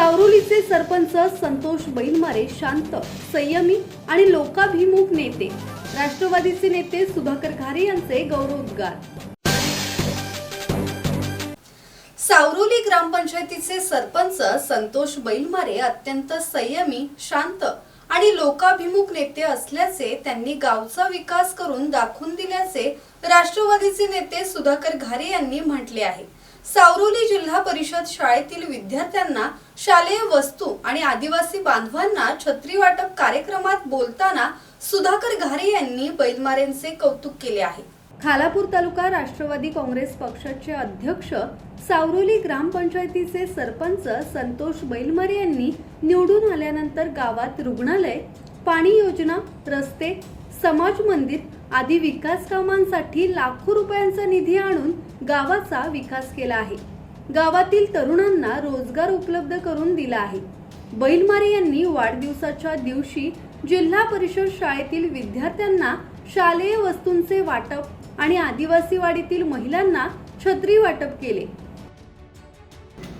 चावरुलीचे सरपंच संतोष बैलमारे शांत संयमी आणि लोकाभिमुख नेते. राष्ट्रवादीचे नेते सुधाकर घारे यांचे गौरवोद्गार. सावरोली ग्रामपंचायतीचे सरपंच संतोष बैलमारे अत्यंत संयमी शांत आणि लोकाभिमुख नेते असल्याचे त्यांनी गावचा विकास करून दाखवून दिल्याचे राष्ट्रवादीचे नेते सुधाकर घारे यांनी म्हटले आहे. सावरोली जिल्हा परिषद शाळेतील विद्यार्थ्यांना शालेय वस्तू आणि आदिवासी बांधवांना छत्री वाटप कार्यक्रमात बोलताना सुधाकर घारे यांनी बैलमारेंचे कौतुक केले आहे. खालापूर तालुका राष्ट्रवादी काँग्रेस पक्षाचे अध्यक्ष सावरोली ग्रामपंचायतीचे सरपंच संतोष बैलमारे यांनी निवडून आल्यानंतर गावात रुग्णालय पाणी योजना रस्ते समाज मंदिर आदी विकास कामांसाठी लाखो रुपयांचा निधी आणून गावाचा विकास केला आहे. गावातील तरुणांना रोजगार उपलब्ध करून दिला आहे. बैलमारे यांनी वाढदिवसाच्या दिवशी जिल्हा परिषद शाळेतील विद्यार्थ्यांना शालेय वस्तूंचे वाटप आणि आदिवासी वाडीतील महिलांना छत्री वाटप केले.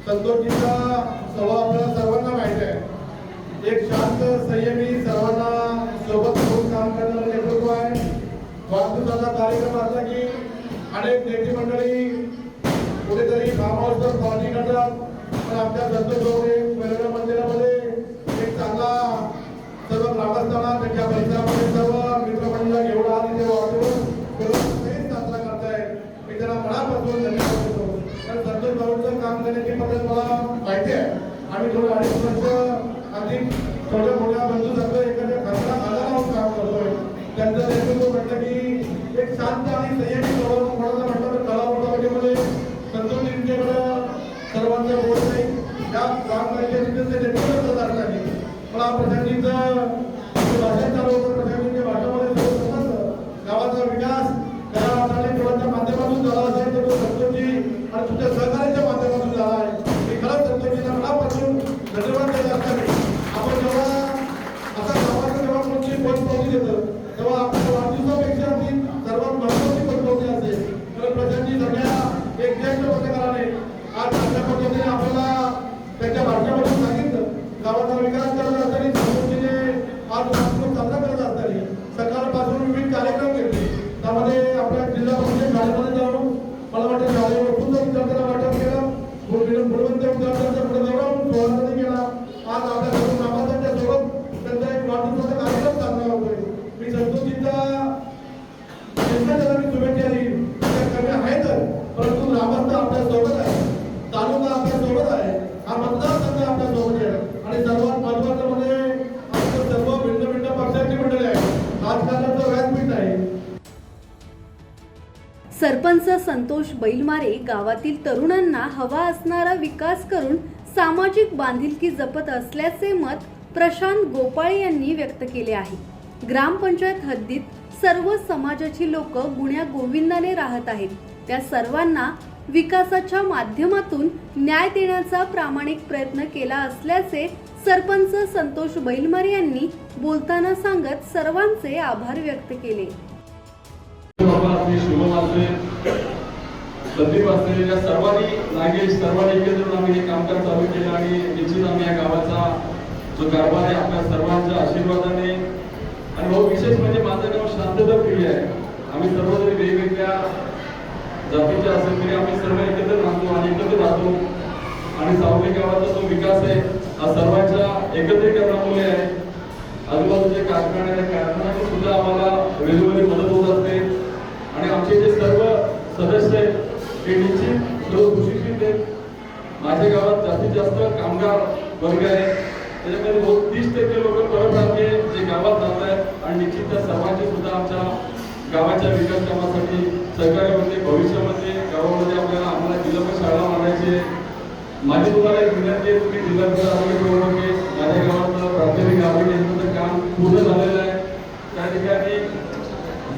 संतोषजीचा स्वभाव आपल्याला सर्वांना माहिती आहे. एक शांत संयमी सर्वांना सोबत घेऊन काम करणारं नेतृत्व आहे. वाढदिवसाचा कार्यक्रम असला की अनेक नेते मंडळी कुठेतरी कामावर पाणी करतात पण आमच्या संतोष गवळे मला प्रशांतीचं भाषण चालू होतं प्रशांतीच्या भाषामध्ये गावाचा विकास त्या माध्यमातून झाला असेल तर तो आणि तुमच्या सहकार्याच्या सरपंच संतोष बैलमारे गावातील तरुणांना हवा असणारा विकास करून सामाजिक बांधिलकी जपत असल्याचे मत प्रशांत गोपाळे यांनी व्यक्त केले आहे. ग्रामपंचायत हद्दीत सर्व समाजाची लोक गुण्या गोविंदाने राहत आहेत. त्या सर्वांना विकासाच्या माध्यमातून न्याय देण्याचा प्रामाणिक प्रयत्न केला असल्याचे सरपंच संतोष बैलमारे यांनी बोलताना सांगत सर्वांचे आभार व्यक्त केले. बाबा असले शुभम असले संदीप असले या सर्वांनी नागेश सर्वांनी एकत्र येऊन आम्ही हे कामकाज चालू केलं आणि निश्चित आम्ही या गावाचा जो कारभार आहे आपल्या सर्वांच्या आशीर्वादाने आणि भाऊ विशेष म्हणजे माझं गाव शांतता प्रिय आहे. आम्ही सर्व वेगवेगळ्या जातीचे असेल तरी आम्ही सर्व एकत्र राहतो आणि एकत्र राहतो. आणि सावली गावाचा जो विकास आहे हा सर्वांच्या एकत्रीकरणामुळे आहे. आजूबाजूचे कारखाने त्या कारखान्याची सुद्धा आम्हाला वेळोवेळी मदत होत असते आणि आमचे जे सर्व सदस्य आहेत ते निश्चित सुशिक्षित आहेत माझ्या गावात जास्तीत जास्त कामगार वर्ग आहे. त्याच्यामध्ये रोज तीस टक्के लोक परप्रांतीय जे गावात जात आहेत आणि निश्चित त्या सर्वांचे सुद्धा आमच्या गावाच्या विकास कामासाठी सहकार्य होते. भविष्यामध्ये गावामध्ये आपल्याला आम्हाला जिल्हा शाळा मारायची माझी तुम्हाला एक विनंती आहे तुम्ही जिल्हा आरोग्य प्रमुख माझ्या गावात प्राथमिक आरोग्य केंद्राचं काम पूर्ण झालेलं आहे. त्या ठिकाणी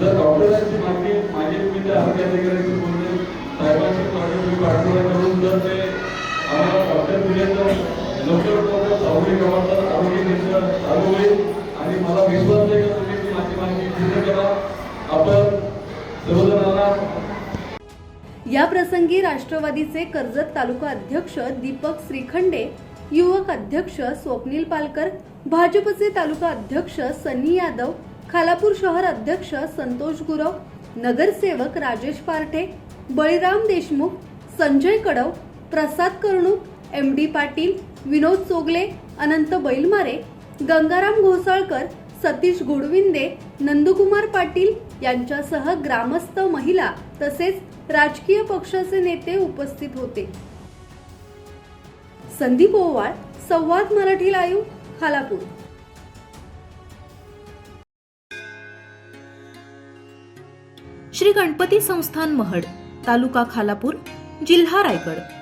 जर डॉक्टरांची मागणी मागे तुम्ही त्या आरोग्य अधिकाऱ्यांशी लवकर लवकर आरोग्य चालू होईल आणि मला विश्वास आहे का तुम्ही ती माझी मागणी पूर्ण करा आपण सर्वजणांना या प्रसंगी राष्ट्रवादीचे कर्जत तालुका अध्यक्ष दीपक श्रीखंडे युवक अध्यक्ष स्वप्नील पालकर भाजपचे तालुका अध्यक्ष सनी यादव खालापूर शहर अध्यक्ष संतोष गुरव नगरसेवक राजेश पारठे बळीराम देशमुख संजय कडव प्रसाद कर्णूक एम डी पाटील विनोद चोगले अनंत बैलमारे गंगाराम घोसाळकर सतीश गुडविंदे नंदकुमार पाटील यांच्यासह ग्रामस्थ महिला तसेच राजकीय पक्षाचे नेते उपस्थित होते. संदीप ओवाळ संवाद मराठी लाईव्ह खालापूर. श्री गणपती संस्थान महड तालुका खालापूर जिल्हा रायगड.